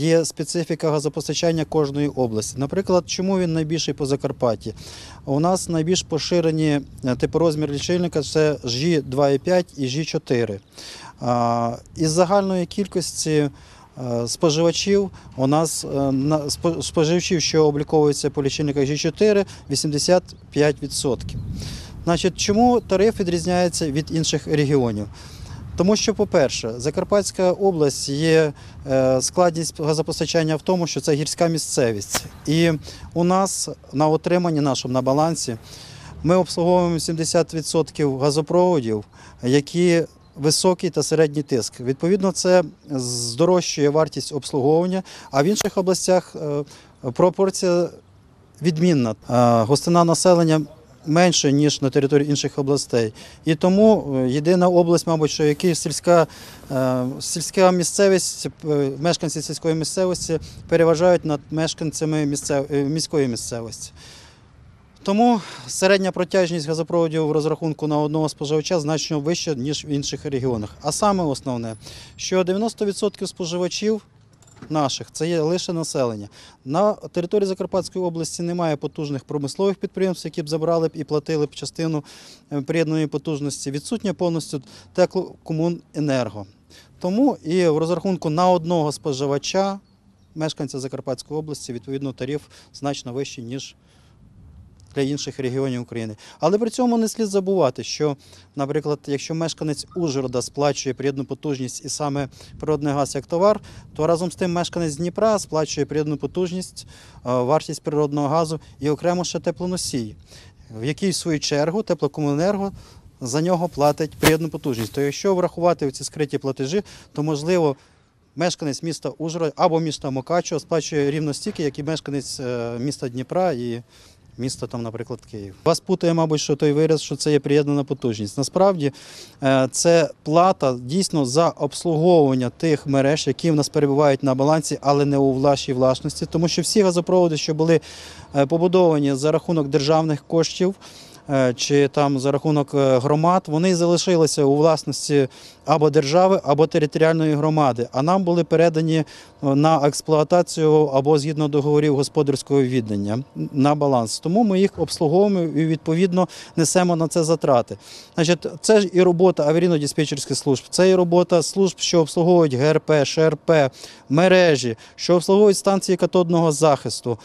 є специфіка газопостачання кожної області. Наприклад, чому він найбільший по Закарпатті? У нас найбільш поширені е, типорозмір лічильника це жі 2,5 і жі 4 Із загальної кількості е, споживачів у нас е, споживачів, що обліковуються по лічильниках жі 4 85%. Значить, чому тариф відрізняється від інших регіонів? Тому що, по-перше, Закарпатська область є е, складність газопостачання в тому, що це гірська місцевість. І у нас на отриманні нашому на балансі ми обслуговуємо 70% газопроводів, які високий та середній тиск. Відповідно, це здорожчує вартість обслуговування, а в інших областях е, пропорція відмінна. Е, Густина населення менше, ніж на території інших областей. І тому е, єдина область, мабуть, що які сільська, е, сільська місцевість, е, мешканці сільської місцевості переважають над мешканцями місцев, міської місцевості. Тому середня протяжність газопроводів в розрахунку на одного споживача значно вища, ніж в інших регіонах. А саме основне, що 90% споживачів наших це є лише населення. На території Закарпатської області немає потужних промислових підприємств, які б забрали і платили б частину е, приєднаної потужності. Відсутня повністю теплокомуненерго. Тому і в розрахунку на одного споживача мешканця Закарпатської області відповідно тариф значно вищий, ніж для інших регіонів України. Але при цьому не слід забувати, що, наприклад, якщо мешканець Ужгорода сплачує приєдну потужність і саме природний газ як товар, то разом з тим мешканець Дніпра сплачує приєдну потужність, е, вартість природного газу і окремо ще теплоносій, в який в свою чергу теплокомуненерго за нього платить приєдну потужність. То якщо врахувати ці скриті платежі, то можливо. Мешканець міста Ужгород або міста Мокачево сплачує рівно стільки, як і мешканець е, міста Дніпра і міста, там, наприклад, Київ. Вас путає, мабуть, що той вираз, що це є приєднана потужність. Насправді е, це плата дійсно за обслуговування тих мереж, які в нас перебувають на балансі, але не у вашій власності, тому що всі газопроводи, що були е, побудовані за рахунок державних коштів. е, Чи там за рахунок громад, вони залишилися у власності або держави, або територіальної громади, а нам були передані е, на експлуатацію або згідно договорів господарського віддання на баланс. Тому ми їх обслуговуємо і відповідно несемо на це затрати. Значить, це ж і робота аварійно-диспетчерських служб, це і робота служб, що обслуговують ГРП, ШРП, мережі, що обслуговують станції катодного захисту.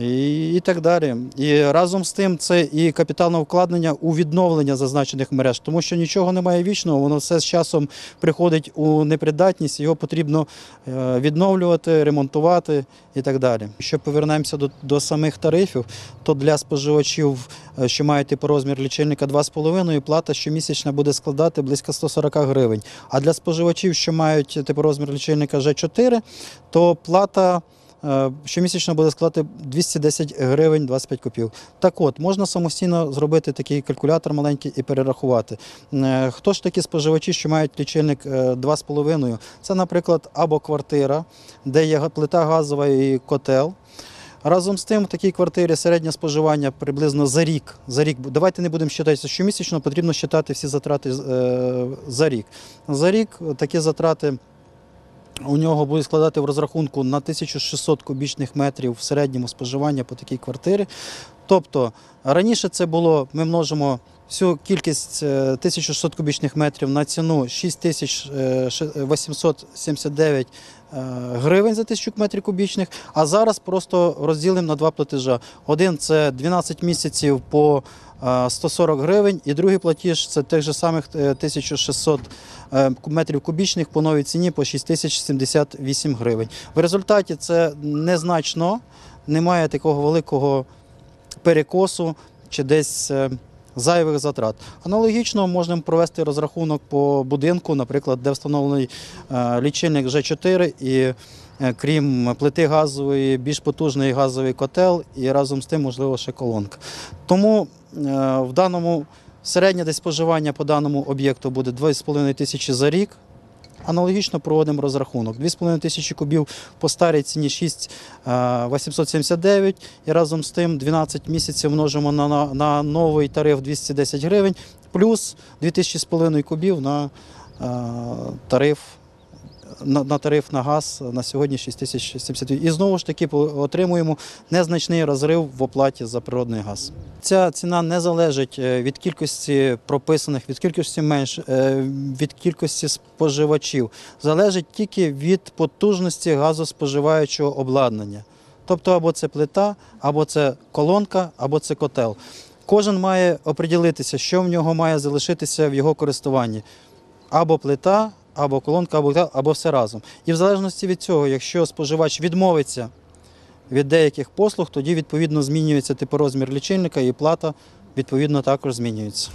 І, і так далі. І разом з тим це і капітальне вкладення у відновлення зазначених мереж, тому що нічого немає вічного, воно все з часом приходить у непридатність, його потрібно е, відновлювати, ремонтувати і так далі. Якщо повернемося до, до самих тарифів, то для споживачів, е, що мають типу розмір лічильника 2,5, плата щомісячна буде складати близько 140 гривень. А для споживачів, що мають типу розмір лічильника G4, то плата. Е, Щомісячно буде складати 210 гривень 25 копійок. Так от, можна самостійно зробити такий калькулятор маленький і перерахувати. Е, Хто ж такі споживачі, що мають лічильник е, 2,5? Це, наприклад, або квартира, де є плита газова і котел. Разом з тим, в такій квартирі середнє споживання приблизно за рік. За рік давайте не будемо вважати щомісячно, потрібно вважати всі затрати е, за рік. За рік такі затрати у нього буде складати в розрахунку на 1600 кубічних метрів в середньому споживання по такій квартирі. Тобто раніше це було, ми множимо всю кількість е, 1600 кубічних метрів на ціну е, 6879 е, гривень за тисячу метрів кубічних, а зараз просто розділимо на два платежа. Один це 12 місяців по е, 140 гривень, і другий платіж це тих же самих е, 1600 е, метрів кубічних по новій ціні по 6078 гривень. В результаті це незначно, немає такого великого перекосу чи десь е, зайвих затрат. Аналогічно можна провести розрахунок по будинку, наприклад, де встановлений е, лічильник G4 і е, крім плити газової, більш потужний газовий котел і разом з тим, можливо, ще колонка. Тому е, в даному середнє десь споживання по даному об'єкту буде 2,5 тисячі за рік. Аналогічно проводимо розрахунок. 2,5 тисячі кубів по старій ціні 6 е, 879 і разом з тим 12 місяців множимо на, на, на новий тариф 210 гривень, плюс 2,5 кубів на е, тариф на, тариф на газ на сьогодні 6070. І знову ж таки отримуємо незначний розрив в оплаті за природний газ. Ця ціна не залежить е, від кількості прописаних, від кількості менш, е, від кількості споживачів. Залежить тільки від потужності газоспоживаючого обладнання. Тобто або це плита, або це колонка, або це котел. Кожен має оприділитися, що в нього має залишитися в його користуванні. Або плита, або колонка, або, або все разом. І в залежності від цього, якщо споживач відмовиться від деяких послуг, тоді відповідно змінюється типорозмір лічильника і плата відповідно також змінюється.